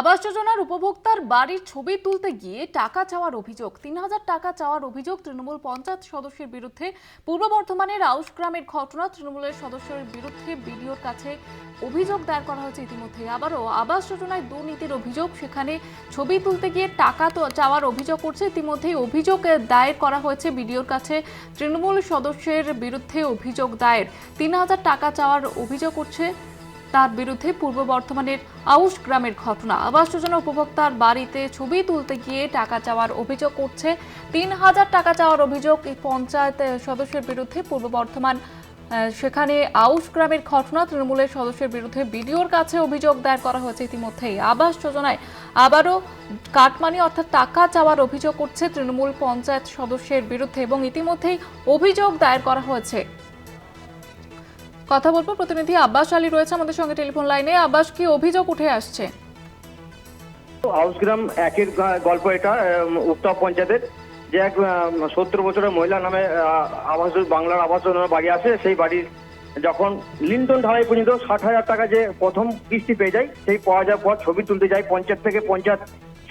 আবাস যোজনার উপভোক্তার বাড়ির ছবি তুলতে গিয়ে টাকা চাওয়ার অভিযোগ, তিন হাজার টাকা চাওয়ার অভিযোগ তৃণমূল পঞ্চায়েত সদস্যের বিরুদ্ধে। পূর্ব বর্ধমানের আউশ গ্রামের ঘটনা, তৃণমূলের সদস্যের বিরুদ্ধে বিডিওর কাছে অভিযোগ দায়ের করা হয়েছে ইতিমধ্যে। আবারও আবাস যোজনায় দুর্নীতির অভিযোগ, সেখানে ছবি তুলতে গিয়ে টাকা তো চাওয়ার অভিযোগ করছে, ইতিমধ্যেই অভিযোগ দায়ের করা হয়েছে বিডিওর কাছে। তৃণমূল সদস্যের বিরুদ্ধে অভিযোগ দায়ের, তিন হাজার টাকা চাওয়ার অভিযোগ করছে। তার বিরুদ্ধে পূর্ব বর্ধমানের আউশ গ্রামের ঘটনা। আবাস যোজনা উপভোক্তার বাড়িতে ছবি তুলতে গিয়ে টাকা চাওয়ার অভিযোগ করছে তিন হাজার টাকা চাওয়ার অভিযোগ এই পঞ্চায়েত সদস্যের বিরুদ্ধে পূর্ব বর্ধমান সেখানে আউশ গ্রামের ঘটনা। তৃণমূলের সদস্যের বিরুদ্ধে বিডিওর কাছে অভিযোগ দায়ের করা হয়েছে ইতিমধ্যেই। আবাস যোজনায় আবারও কাটমানি অর্থাৎ টাকা চাওয়ার অভিযোগ করছে তৃণমূল পঞ্চায়েত সদস্যের বিরুদ্ধে এবং ইতিমধ্যেই অভিযোগ দায়ের করা হয়েছে। কথা বলব। প্রতিনিধি আব্বাস আলী রয়েছে আমাদের সঙ্গে টেলিফোন লাইনে। আব্বাস, কি অভিযোগ উঠে আসছে? হাউসগ্রাম একের গল্প এটা উত্তর পঞ্চায়েতের যে এক সত্তর বছরের মহিলা নামে আবাস বাংলার আবাস যোজনার বাড়ি আছে সেই বাড়ির যখন লিন্টন ঢালাই পর্যন্ত ষাট হাজার টাকা যে প্রথম কিস্তি পেয়ে যায়, সেই পাওয়া যাওয়ার পর ছবি তুলতে যায় পঞ্চায়েত থেকে পঞ্চায়েত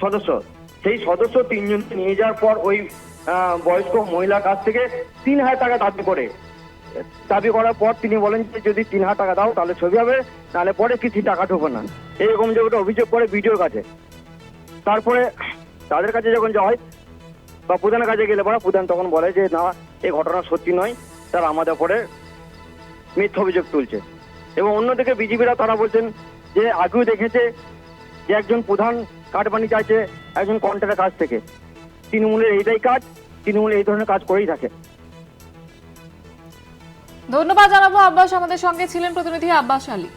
সদস্য। সেই সদস্য তিনজন নিয়ে যাওয়ার পর ওই বয়স্ক মহিলার কাছ থেকে তিন হাজার টাকা দাবি করে। দাবি করার পর তিনি বলেন যে, যদি তিন হাজার টাকা দাও, তাহলে ছবি হবে, নাহলে পরে কিছু টাকা ঢোকে না। এইরকম যে ওটা অভিযোগ করে ভিডিওর কাছে। তারপরে তাদের কাছে যখন যাওয়া হয়, বা প্রধানের কাছে গেলে পরে প্রধান তখন বলে যে, না এই ঘটনা সত্যি নয়, তারা আমাদের পরে মিথ্যা অভিযোগ তুলছে। এবং অন্যদিকে বিজেপিরা তারা বলছেন যে, আগেও দেখেছে যে একজন প্রধান কাটবানি চাইছে একজন কন্ট্রাক্টের কাছ থেকে। তৃণমূলের এইটাই কাজ, তৃণমূল এই ধরনের কাজ করেই থাকে। ধন্যবাদ জানাব আব্বাস আমাদের সঙ্গে ছিলেন প্রতিনিধি আব্বাস আলী।